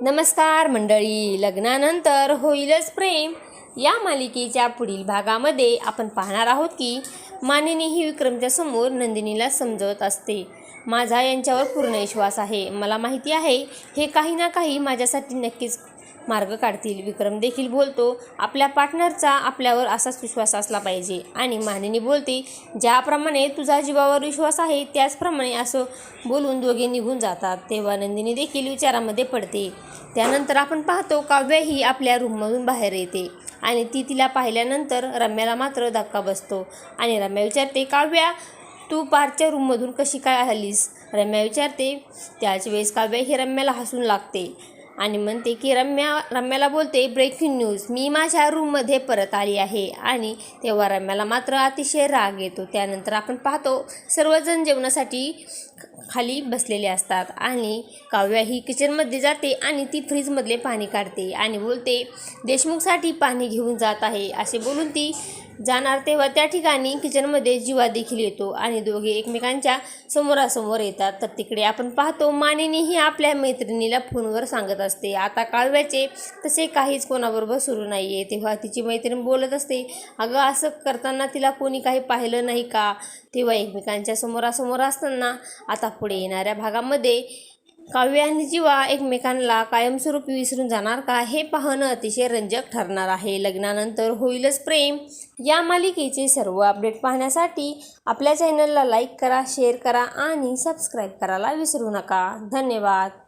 नमस्कार मंडळी लग्नानंतर होईलच प्रेम. या मालिकेच्या पुढील भागामध्ये आपण पाहणार आहोत की मानिनी ही विक्रमच्या समोर नंदिनीला समजवत असते. माझा यांच्यावर पूर्ण विश्वास आहे. मला माहिती आहे हे काही ना काही माझ्यासाठी नक्कीच मार्ग काढतील. विक्रम देखील बोलतो आपल्या पार्टनरचा आपल्यावर असाच विश्वास असला पाहिजे. आणि मानिनी बोलते ज्याप्रमाणे तुझा जीवावर विश्वास आहे त्याचप्रमाणे असं बोलून दोघे निघून जातात. तेव्हा नंदिनी देखील विचारामध्ये पडते. त्यानंतर आपण पाहतो काव्या ही आपल्या रूममधून बाहेर येते. आणि ती तिला पाहिल्यानंतर रम्याला मात्र धक्का बसतो. आणि रम्या विचारते काव्या तू पारच्या रूममधून कशी काय आलीस? रम्या विचारते त्याच वेळेस काव्या ही रम्याला हसून लागते. आणि म्हणते की रम्या रम्याला बोलते ब्रेकिंग न्यूज मी माझ्या रूममध्ये परत आली आहे. आणि तेव्हा रम्याला मात्र अतिशय राग येतो. त्यानंतर आपण पाहतो सर्वजण जेवणासाठी खाली बसलेले असतात आणि काव्या ही किचनमध्ये जाते आणि ती फ्रीजमधले पाणी काढते आणि बोलते देशमुखसाठी पाणी घेऊन जात आहे. असे बोलून ती जाणार तेव्हा त्या ठिकाणी किचनमध्ये जीवा देखील येतो आणि दोघे एकमेकांच्या समोरासमोर येतात. तर तिकडे आपण पाहतो मानिनीही आपल्या मैत्रिणीला फोनवर सांगत असते. आता काव्याचे तसे काहीच कोणाबरोबर सुरू नाही आहे तेव्हा तिची मैत्रीण बोलत असते अगं असं करताना तिला कोणी काही पाहिलं नाही का? तेव्हा एकमेकांच्या समोरासमोर असताना आता पुढे येणाऱ्या भागामध्ये काव्य आणि जीवा एकमेकांना कायमस्वरूपी विसरून जाणार का हे पाहणं अतिशय रंजक ठरणार आहे. लग्नानंतर होईलच प्रेम. या मालिकेचे सर्व अपडेट पाहण्यासाठी आपल्या चॅनलला लाईक करा शेअर करा आणि सबस्क्राईब करायला विसरू नका. धन्यवाद.